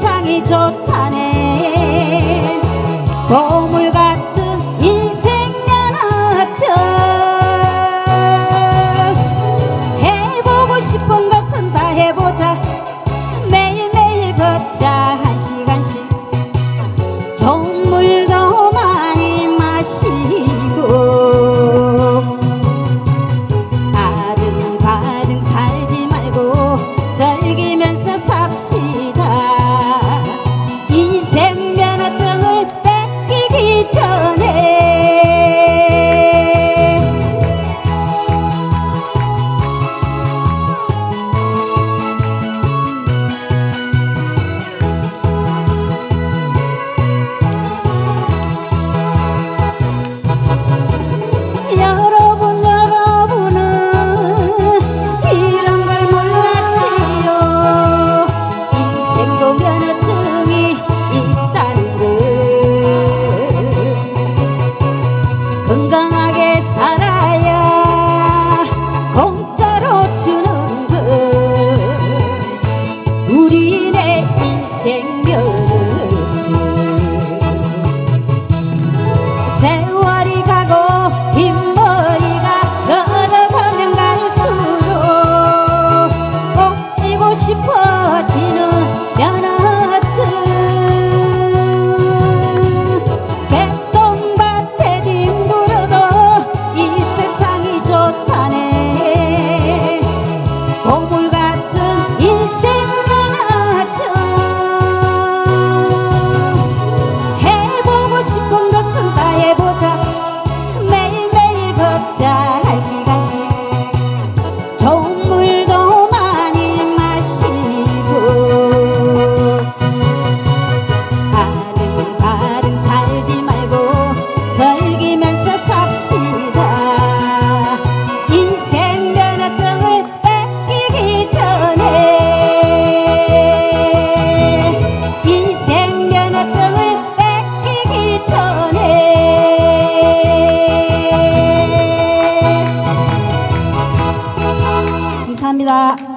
세상이 좋다네. 보물 같은 인생 연하점 해보고 싶은 것은 다 해보자. 매일매일 걷자 한 시간씩. 좋은 물도 많이 마시 내 인생 멸을 세월이 가고 흰머리가 걸어가면 갈수록 꼭 지고 싶어 감사합니 다.